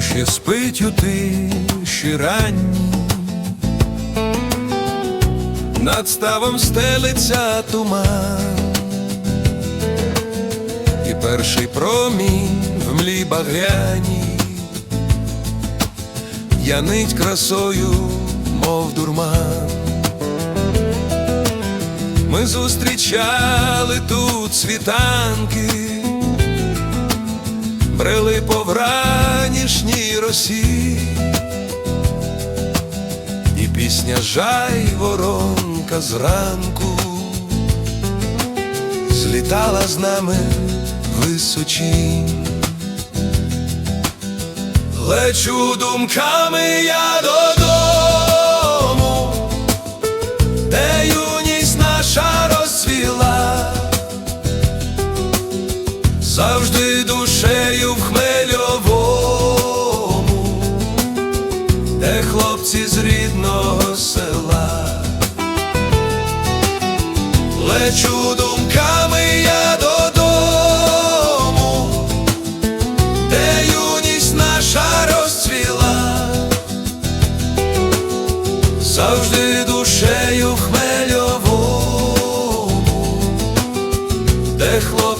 ще спить у тиші ранні, над ставом стелиться туман, і перший промінь в млі багряні, янить красою, мов дурман. Ми зустрічали тут світанки, брели по вранішній росі, і пісня жай воронка зранку злітала з нами височінь. Лечу думками я додому, душею в хмельовому, де хлопці з рідного села, лечу думками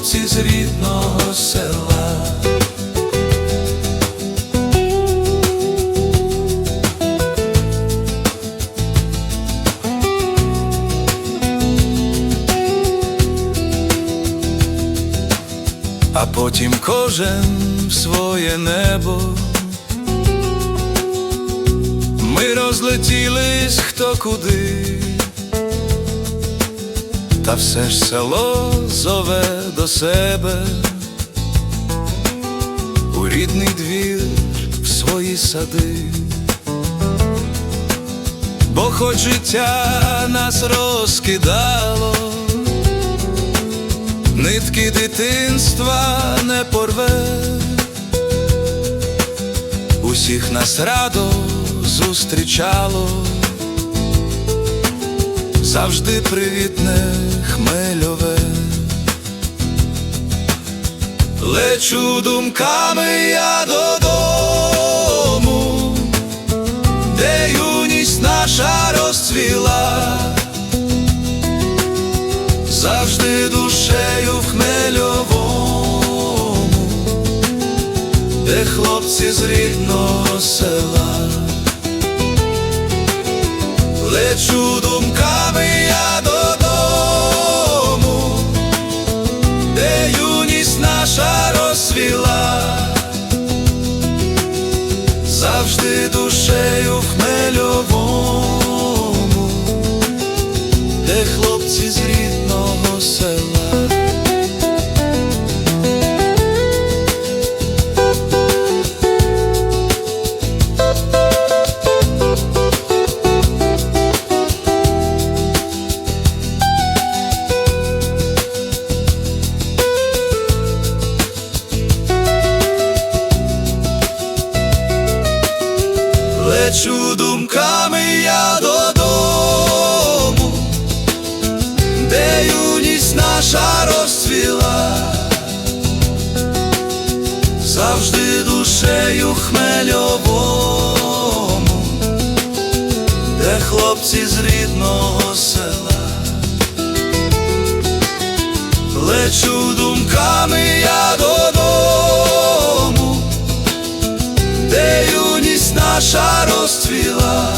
хлопці з рідного села. А потім кожен в своє небо. Ми розлетілись хто куди, та все ж село зове до себе, у рідний двір в свої сади, бо хоч життя нас розкидало, нитки дитинства не порве, усіх нас радо зустрічало, завжди привітне хмельове. Лечу думками я додому, де юність наша розцвіла, завжди душею в хмельовому, де хлопці з рідного села. Лечу думками душею в хмельовому, Лечу думками я додому, де юність наша розцвіла, завжди душею хмельовому, де хлопці з рідного села. Лечу думками я додому, наша розцвіла,